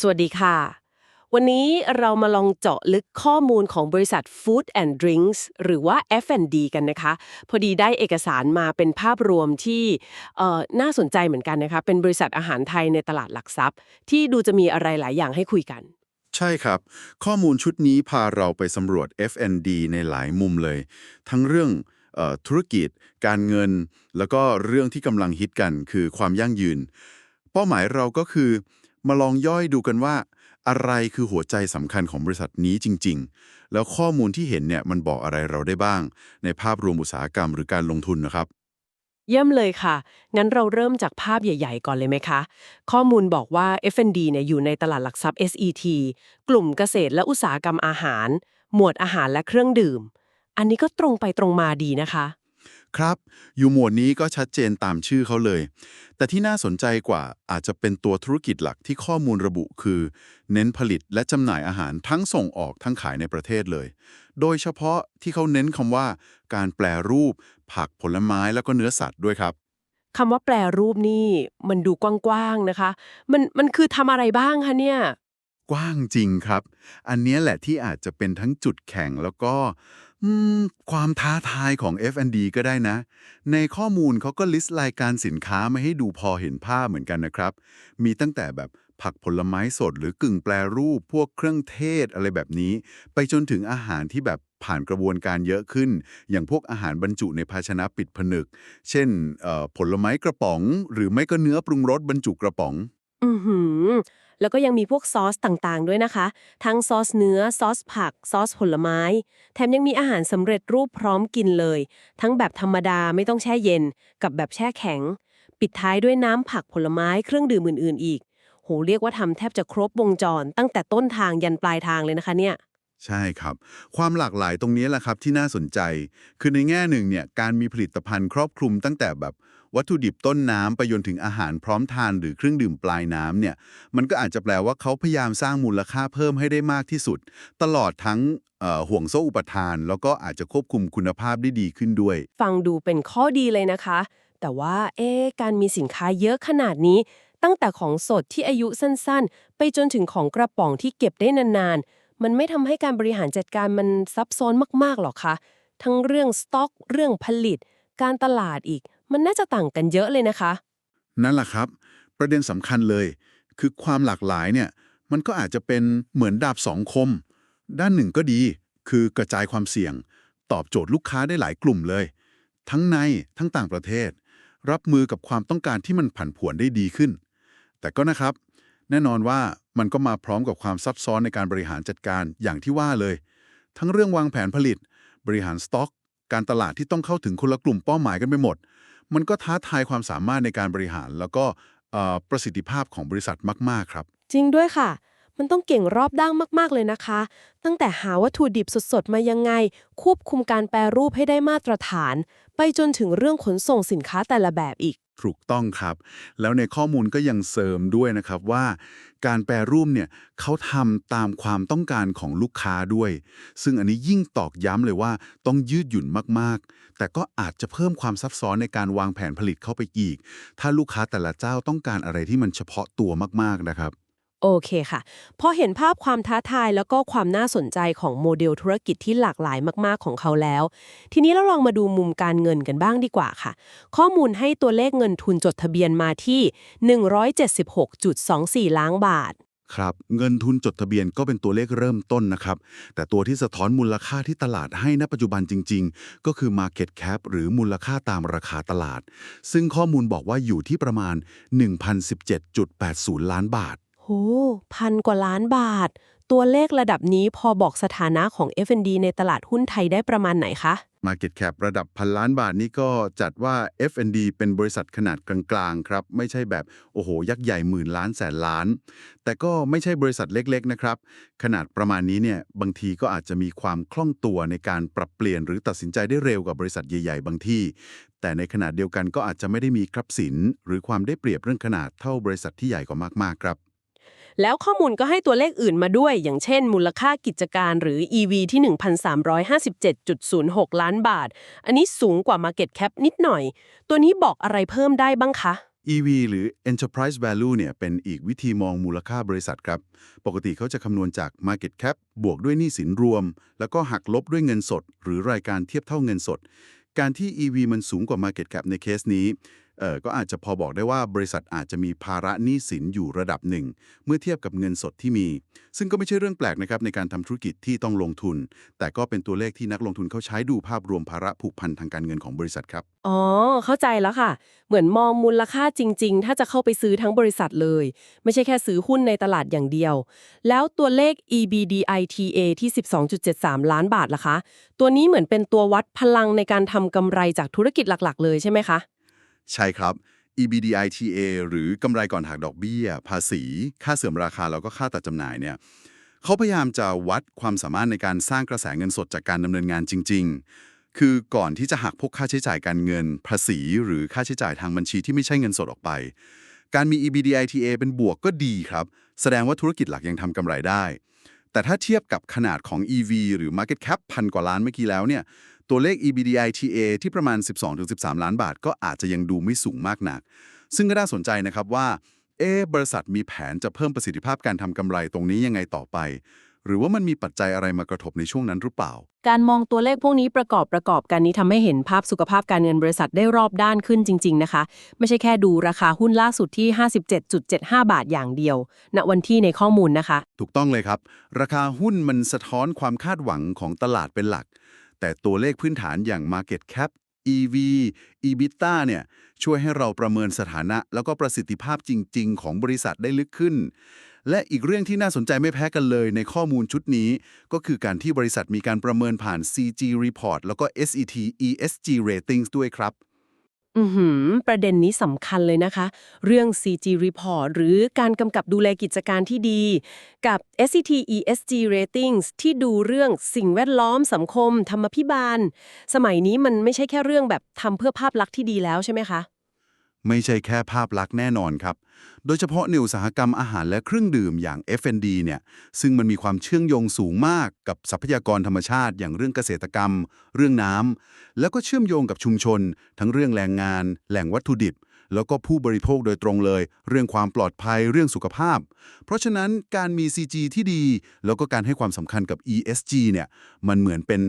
สวัสดีค่ะ วันนี้เรามาลองเจาะลึกข้อมูลของบริษัท Food and Drinks หรือว่า F&D กันนะคะ พอดีได้เอกสารมาเป็นภาพรวมที่เอ่อน่าสนใจเหมือนกันนะคะ เป็นบริษัทอาหารไทยในตลาดหลักทรัพย์ ที่ดูจะมีอะไรหลายอย่างให้คุยกัน ใช่ครับ ข้อมูลชุดนี้พาเราไปสำรวจ F&D ในหลายมุมเลย ทั้งเรื่องออธุรกิจ การเงิน แล้วก็เรื่องที่กำลังฮิตกันคือความยั่งยืน เป้าหมายเราก็คือ มาลองย่อยดูกันว่า อะไรคือหัวใจสำคัญของบริษัทนี้จริง ๆ แล้วข้อมูลที่เห็นเนี่ยมันบอกอะไรเราได้บ้าง ในภาพรวมอุตสาหกรรมหรือการลงทุนนะครับ เยี่ยมเลยค่ะ งั้นเราเริ่มจากภาพใหญ่ ๆ ก่อนเลยไหมคะ ข้อมูลบอกว่า F&D เนี่ยอยู่ในตลาดหลักทรัพย์ SET กลุ่มเกษตรและอุตสาหกรรมอาหาร หมวดอาหารและเครื่องดื่ม อันนี้ก็ตรงไปตรงมาดีนะคะ ครับ อยู่หมวดนี้ก็ชัดเจนตามชื่อเขาเลย แต่ที่น่าสนใจกว่าอาจจะเป็นตัวธุรกิจหลักที่ข้อมูลระบุคือ เน้นผลิตและจำหน่ายอาหารทั้งส่งออกทั้งขายในประเทศเลย โดยเฉพาะที่เขาเน้นคำว่า การแปลรูป ผักผลไม้แล้วก็เนื้อสัตว์ด้วยครับคำว่าแปลรูปนี่มันดูกว้างๆนะคะ มันมันคือทำอะไรบ้างคะเนี่ย กว้างจริงครับ อันเนี้ยแหละที่อาจจะเป็นทั้งจุดแข็งแล้วก็อืม ความท้าทายของ F&D ก็ได้นะ ในข้อมูลเขาก็ลิสต์รายการสินค้ามาให้ดูพอเห็นภาพเหมือนกันนะครับ มีตั้งแต่แบบผักผลไม้สดหรือกึ่งแปรรูป พวกเครื่องเทศอะไรแบบนี้ ไปจนถึงอาหารที่แบบผ่านกระบวนการเยอะขึ้น อย่างพวกอาหารบรรจุในภาชนะปิดผนึก เช่นผลไม้กระป๋อง หรือไม่ก็เนื้อปรุงรสบรรจุกระป๋อง อือหือ แล้วก็ยังมีพวกซอสต่างๆ ด้วยนะคะ ทั้งซอสเนื้อ ซอสผัก ซอสผลไม้ แถมยังมีอาหารสำเร็จรูปพร้อมกินเลย ทั้งแบบธรรมดาไม่ต้องแช่เย็น กับแบบแช่แข็ง ปิดท้ายด้วยน้ำผักผลไม้เครื่องดื่มอื่น ๆ อีก โหเรียกว่าทำแทบจะครบวงจร ตั้งแต่ต้นทางยันปลายทางเลยนะคะเนี่ยใช่ครับ ความหลากหลายตรงนี้แหละครับที่น่าสนใจ คือในแง่หนึ่งเนี่ยการมีผลิตภัณฑ์ครอบคลุมตั้งแต่แบบ วัตถุดิบต้นน้ำไปจนถึงอาหารพร้อมทานหรือเครื่องดื่มปลายน้ำเนี่ยมันก็อาจจะแปลว่าเขาพยายามสร้างมูลค่าเพิ่มให้ได้มากที่สุด ตลอดทั้งห่วงโซ่อุปทาน แล้วก็อาจจะควบคุมคุณภาพได้ดีขึ้นด้วย ฟังดูเป็นข้อดีเลยนะคะ แต่ว่าเอ๊การมีสินค้าเยอะขนาดนี้ ตั้งแต่ของสดที่อายุสั้นๆ ไปจนถึงของกระป๋องที่เก็บได้นานๆ มันไม่ทำให้การบริหารจัดการมันซับซ้อนมากๆหรอกคะทั้งเรื่องสต็อก เรื่องผลิต การตลาดอีก มันน่าจะต่างกันเยอะเลยนะคะ นั่นแหละครับ ประเด็นสำคัญเลย คือความหลากหลายเนี่ย มันก็อาจจะเป็นเหมือนดาบสองคม ด้านหนึ่งก็ดี คือกระจายความเสี่ยง ตอบโจทย์ลูกค้าได้หลายกลุ่มเลย ทั้งในทั้งต่างประเทศ รับมือกับความต้องการที่มันผันผวนได้ดีขึ้น แต่ก็นะครับ แน่นอนว่ามันก็มาพร้อมกับความซับซ้อนในการบริหารจัดการอย่างที่ว่าเลย ทั้งเรื่องวางแผนผลิต บริหารสต็อก การตลาดที่ต้องเข้าถึงคนละกลุ่มเป้าหมายกันไปหมด มันก็ท้าทายความสามารถในการบริหาร แล้วก็ประสิทธิภาพของบริษัทมากๆครับ จริงด้วยค่ะ มันต้องเก่งรอบด้านมากๆเลยนะคะ ตั้งแต่หาวัตถุดิบสดๆมายังไง ควบคุมการแปรรูปให้ได้มาตรฐาน ไปจนถึงเรื่องขนส่งสินค้าแต่ละแบบอีกถูกต้องครับ แล้วในข้อมูลก็ยังเสริมด้วยนะครับว่า การแปรรูปเนี่ยเขาทำตามความต้องการของลูกค้าด้วย ซึ่งอันนี้ยิ่งตอกย้ำเลยว่าต้องยืดหยุ่นมากๆ แต่ก็อาจจะเพิ่มความซับซ้อนในการวางแผนผลิตเข้าไปอีก ถ้าลูกค้าแต่ละเจ้าต้องการอะไรที่มันเฉพาะตัวมากๆนะครับ โอเคค่ะ พอเห็นภาพความท้าทายแล้วก็ความน่าสนใจของโมเดลธุรกิจที่หลากหลายมาก ๆ ของเขาแล้ว ทีนี้เราลองมาดูมุมการเงินกันบ้างดีกว่าค่ะ ข้อมูลให้ตัวเลขเงินทุนจดทะเบียนมาที่ 176.24 ล้านบาท ครับเงินทุนจดทะเบียนก็เป็นตัวเลขเริ่มต้นนะครับ แต่ตัวที่สะท้อนมูลค่าที่ตลาดให้ณปัจจุบันจริง ๆ ก็คือ Market Cap หรือมูลค่าตามราคาตลาด ซึ่งข้อมูลบอกว่าอยู่ที่ประมาณ 1,017.80 ล้านบาท โหพันกว่าล้านบาท ตัวเลขระดับนี้พอบอกสถานะของ F&D ในตลาดหุ้นไทยได้ประมาณไหนคะ Market Cap ระดับพันล้านบาทนี้ก็จัดว่า F&D เป็นบริษัทขนาดกลางๆ ครับ ไม่ใช่แบบโอ้โห ยักษ์ใหญ่หมื่นล้านแสนล้าน แต่ก็ไม่ใช่บริษัทเล็กๆ นะครับ ขนาดประมาณนี้เนี่ยบางทีก็อาจจะมีความคล่องตัวในการปรับเปลี่ยนหรือตัดสินใจได้เร็วกว่าบริษัทใหญ่ๆ บางที่ แต่ในขนาดเดียวกันก็อาจจะไม่ได้มีทรัพย์สิน หรือความได้เปรียบเรื่องขนาดเท่าบริษัทที่ใหญ่กว่ามากๆ ครับ แล้วข้อมูลก็ให้ตัวเลขอื่นมาด้วย อย่างเช่น มูลค่ากิจการหรือ EV ที่ 1,357.06 ล้านบาท อันนี้สูงกว่า Market Cap นิดหน่อย ตัวนี้บอกอะไรเพิ่มได้บ้างคะ EV หรือ Enterprise Value เนี่ยเป็นอีกวิธีมองมูลค่าบริษัทครับ ปกติเขาจะคำนวณจาก Market Cap บวกด้วยหนี้สินรวม แล้วก็หักลบด้วยเงินสด หรือรายการเทียบเท่าเงินสด การที่ EV มันสูงกว่า Market Cap ในเคสนี้ เอ่อก็อาจจะพอบอกได้ว่าบริษัทอาจจะมีภาระหนี้สินอยู่ระดับหนึ่ง เมื่อเทียบกับเงินสดที่มี ซึ่งก็ไม่ใช่เรื่องแปลกนะครับในการทำธุรกิจที่ต้องลงทุน แต่ก็เป็นตัวเลขที่นักลงทุนเขาใช้ดูภาพรวมภาระผูกพันทางการเงินของบริษัทครับ อ๋อ เข้าใจแล้วค่ะ เหมือนมองมูลค่าจริง ๆ ถ้าจะเข้าไปซื้อทั้งบริษัทเลย ไม่ใช่แค่ซื้อหุ้นในตลาดอย่างเดียว แล้วตัวเลข EBITDA ที่ 12.73 ล้านบาทล่ะคะ ตัวนี้เหมือนเป็นตัววัดพลังในการทำกำไรจากธุรกิจหลัก ๆ เลยใช่ไหมคะ ใช่ครับ EBITDA หรือกำไรก่อนหักดอกเบี้ย ภาษี ค่าเสื่อมราคาแล้วก็ค่าตัดจำหน่ายเนี่ยเขาพยายามจะวัดความสามารถในการสร้างกระแสเงินสดจากการดำเนินงานจริง ๆ คือก่อนที่จะหักพวกค่าใช้จ่ายการเงิน ภาษี หรือค่าใช้จ่ายทางบัญชีที่ไม่ใช่เงินสดออกไป การมี EBITDA เป็นบวกก็ดีครับ แสดงว่าธุรกิจหลักยังทำกำไรได้ แต่ถ้าเทียบกับขนาดของ EV หรือ Market Cap พันกว่าล้านเมื่อกี้แล้วเนี่ย ตัวเลข EBITDA ที่ประมาณ 12-13 ล้านบาท ก็อาจจะยังดูไม่สูงมากนัก ซึ่งก็น่าสนใจนะครับว่า เอ๊ะบริษัทมีแผนจะเพิ่มประสิทธิภาพการทำกำไรตรงนี้ยังไงต่อไป หรือว่ามันมีปัจจัยอะไรมากระทบในช่วงนั้นหรือเปล่า การมองตัวเลขพวกนี้ประกอบประกอบกันนี้ทำให้เห็นภาพสุขภาพการเงินบริษัทได้รอบด้านขึ้นจริง ๆ นะคะ ไม่ใช่แค่ดูราคาหุ้นล่าสุดที่ 57.75 บาทอย่างเดียว ณวันที่ในข้อมูลนะคะ ถูกต้องเลยครับ ราคาหุ้นมันสะท้อนความคาดหวังของตลาดเป็นหลัก แต่ตัวเลขพื้นฐานอย่าง Market Cap EV EBITDA เนี่ยช่วยให้เราประเมินสถานะ แล้วก็ประสิทธิภาพจริง ๆ ของบริษัทได้ลึกขึ้น และอีกเรื่องที่น่าสนใจไม่แพ้กันเลยในข้อมูลชุดนี้ ก็คือการที่บริษัทมีการประเมินผ่าน CG Report แล้วก็ SET ESG Ratings ด้วยครับ อือหือประเด็นนี้สำคัญเลยนะคะ เรื่อง CG Report หรือการกำกับดูแลกิจการที่ดี กับ SCT ESG Ratings ที่ดูเรื่องสิ่งแวดล้อมสังคม ธรรมพิบาล สมัยนี้มันไม่ใช่แค่เรื่องแบบทำเพื่อภาพลักษณ์ที่ดีแล้วใช่ไหมคะ ไม่ใช่แค่ภาพลักษณ์แน่นอนครับ โดยเฉพาะในอุตสาหกรรมอาหารและเครื่องดื่มอย่าง F&D เนี่ย ซึ่งมันมีความเชื่อมโยงสูงมากกับทรัพยากรธรรมชาติ อย่างเรื่องเกษตรกรรม เรื่องน้ำแล้วก็เชื่อมโยงกับชุมชน ทั้งเรื่องแรงงาน แหล่งวัตถุดิบ แล้วก็ผู้บริโภคโดยตรงเลย เรื่องความปลอดภัยเรื่องสุขภาพ เพราะฉะนั้นการมี CG ที่ดี แล้วก็การให้ความสำคัญกับ ESG เนี่ยมันเหมือนเป็น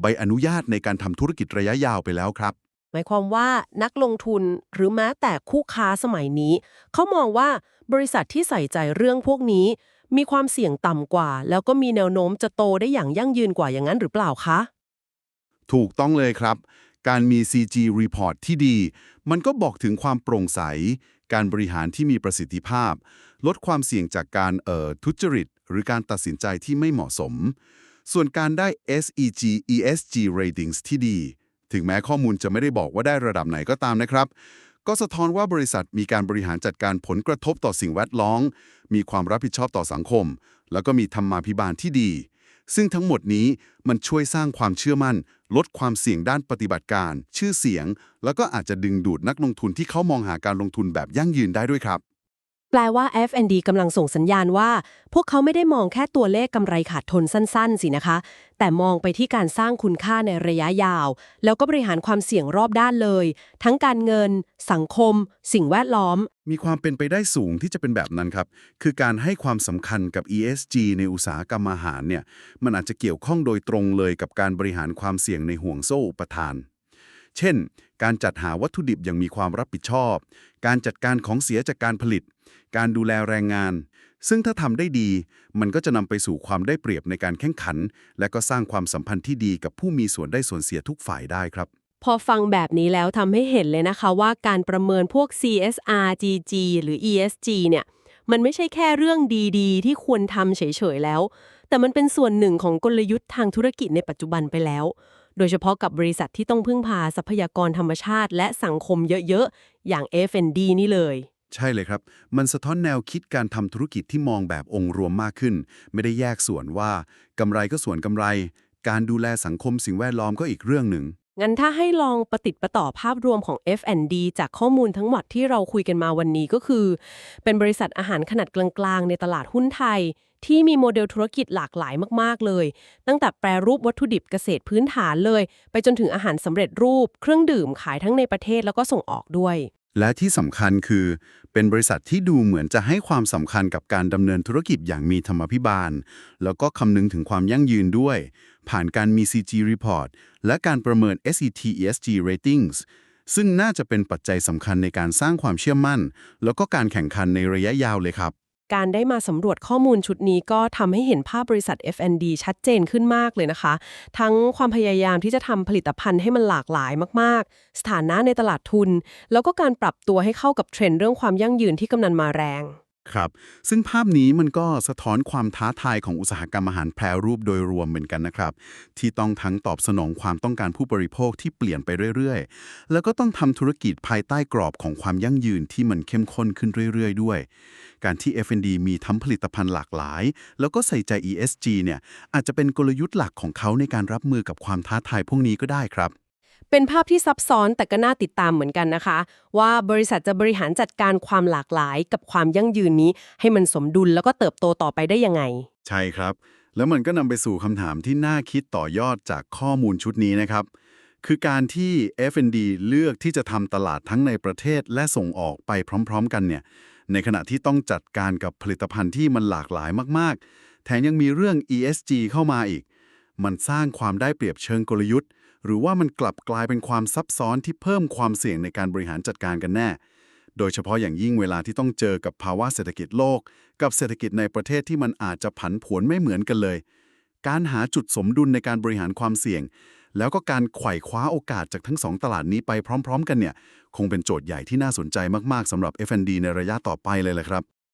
ใบอนุญาตในการทำธุรกิจระยะยาวไปแล้วครับ หมายความว่านักลงทุนหรือแม้แต่คู่ค้าสมัยนี้ เขามองว่าบริษัทที่ใส่ใจเรื่องพวกนี้ มีความเสี่ยงต่ำกว่า แล้วก็มีแนวโน้มจะโตได้อย่างยั่งยืนกว่าอย่างนั้นหรือเปล่าคะ ถูกต้องเลยครับ การมี CG Report ที่ดี มันก็บอกถึงความโปร่งใส การบริหารที่มีประสิทธิภาพ ลดความเสี่ยงจากการเอ่อทุจริต หรือการตัดสินใจที่ไม่เหมาะสม ส่วนการได้ SEG ESG ratings ที่ดี ถึงแม้ข้อมูลจะไม่ได้บอกว่าได้ระดับไหนก็ตามนะครับ ก็สะท้อนว่าบริษัทมีการบริหารจัดการผลกระทบต่อสิ่งแวดล้อม มีความรับผิดชอบต่อสังคม แล้วก็มีธรรมาภิบาลที่ดี ซึ่งทั้งหมดนี้มันช่วยสร้างความเชื่อมั่น ลดความเสี่ยงด้านปฏิบัติการ ชื่อเสียง แล้วก็อาจจะดึงดูดนักลงทุนที่เขามองหาการลงทุนแบบยั่งยืนได้ด้วยครับ แปลว่า F&D กำลังส่งสัญญาณว่า พวกเขาไม่ได้มองแค่ตัวเลขกำไรขาดทุนสั้น ๆ สินะคะ แต่มองไปที่การสร้างคุณค่าในระยะยาว แล้วก็บริหารความเสี่ยงรอบด้านเลย ทั้งการเงิน สังคม สิ่งแวดล้อม มีความเป็นไปได้สูงที่จะเป็นแบบนั้นครับ คือการให้ความสำคัญกับ ESG ในอุตสาหกรรมอาหารเนี่ย มันอาจจะเกี่ยวข้องโดยตรงเลยกับการบริหารความเสี่ยงในห่วงโซ่อุปทาน เช่น การจัดหาวัตถุดิบอย่างมีความรับผิดชอบ การจัดการของเสียจากการผลิต การดูแลแรงงาน ซึ่งถ้าทำได้ดี มันก็จะนำไปสู่ความได้เปรียบในการแข่งขัน และก็สร้างความสัมพันธ์ที่ดีกับผู้มีส่วนได้ส่วนเสียทุกฝ่ายได้ครับ พอฟังแบบนี้แล้วทำให้เห็นเลยนะคะว่าการประเมินพวก CSR GG หรือ ESG เนี่ยมันไม่ใช่แค่เรื่องดีๆ ที่ควรทำเฉยๆแล้ว แต่มันเป็นส่วนหนึ่งของกลยุทธ์ทางธุรกิจในปัจจุบันไปแล้ว โดยเฉพาะกับบริษัทที่ต้องพึ่งพาทรัพยากรธรรมชาติ และสังคมเยอะๆ อย่าง F&D นี่เลย ใช่เลยครับ มันสะท้อนแนวคิดการทำธุรกิจที่มองแบบองค์รวมมากขึ้น ไม่ได้แยกส่วนว่ากำไรก็ส่วนกำไร การดูแลสังคมสิ่งแวดล้อมก็อีกเรื่องหนึ่ง งั้นถ้าให้ลองประติดประต่อภาพรวมของ F&D จากข้อมูลทั้งหมดที่เราคุยกันมาวันนี้ก็คือ เป็นบริษัทอาหารขนาดกลางๆ ในตลาดหุ้นไทย ที่มีโมเดลธุรกิจหลากหลายมากๆเลย ตั้งแต่แปรรูปวัตถุดิบเกษตรพื้นฐานเลย ไปจนถึงอาหารสำเร็จรูป เครื่องดื่มขายทั้งในประเทศแล้วก็ส่งออกด้วย และที่สำคัญคือ เป็นบริษัทที่ดูเหมือนจะให้ความสำคัญกับการดำเนินธุรกิจอย่างมีธรรมพิบาล แล้วก็คำนึงถึงความยั่งยืนด้วย ผ่านการมี CG report และการประเมิน SET ESG ratings ซึ่งน่าจะเป็นปัจจัยสำคัญในการสร้างความเชื่อมั่น แล้วก็การแข่งขันในระยะยาวเลยครับ การได้มาสำรวจข้อมูลชุดนี้ก็ทำให้เห็นภาพบริษัท F&D ชัดเจนขึ้นมากเลยนะคะ ทั้งความพยายามที่จะทำผลิตภัณฑ์ให้มันหลากหลายมาก ๆ สถานะในตลาดทุน แล้วก็การปรับตัวให้เข้ากับเทรนด์เรื่องความยั่งยืนที่กำนันมาแรง ครับ ซึ่งภาพนี้มันก็สะท้อนความท้าทายของอุตสาหกรรมอาหารแปรรูปโดยรวมเหมือนกันนะครับ ที่ต้องทั้งตอบสนองความต้องการผู้บริโภคที่เปลี่ยนไปเรื่อยๆ แล้วก็ต้องทำธุรกิจภายใต้กรอบของความยั่งยืนที่มันเข้มข้นขึ้นเรื่อยๆ ด้วย การที่ F&D มีทั้งผลิตภัณฑ์หลากหลาย แล้วก็ใส่ใจ ESG เนี่ยอาจจะเป็นกลยุทธ์หลักของเขาในการรับมือกับความท้าทายพวกนี้ก็ได้ครับ เป็นภาพที่ซับซ้อนแต่ก็น่าติดตามเหมือนกันนะคะ ว่าบริษัทจะบริหารจัดการความหลากหลายกับความยั่งยืนนี้ ให้มันสมดุลแล้วก็เติบโตต่อไปได้ยังไง ใช่ครับ แล้วมันก็นำไปสู่คำถามที่น่าคิดต่อยอดจากข้อมูลชุดนี้นะครับ คือการที่ F&D เลือกที่จะทำตลาดทั้งในประเทศและส่งออกไปพร้อม ๆ กันเนี่ยในขณะที่ต้องจัดการกับผลิตภัณฑ์ที่มันหลากหลายมาก ๆ แถมยังมีเรื่อง ESG เข้ามาอีก มันสร้างความได้เปรียบเชิงกลยุทธ์ หรือว่ามันกลับกลายเป็นความซับซ้อนที่เพิ่มความเสี่ยงในการบริหารจัดการกันแน่ โดยเฉพาะอย่างยิ่งเวลาที่ต้องเจอกับภาวะเศรษฐกิจโลก กับเศรษฐกิจในประเทศที่มันอาจจะผันผวนไม่เหมือนกันเลย การหาจุดสมดุลในการบริหารความเสี่ยง แล้วก็การไขว่คว้าโอกาสจากทั้งสองตลาดนี้ไปพร้อม ๆ กันเนี่ย คงเป็นโจทย์ใหญ่ที่น่าสนใจมากๆสำหรับ F&D ในระยะต่อไปเลยแหละครับ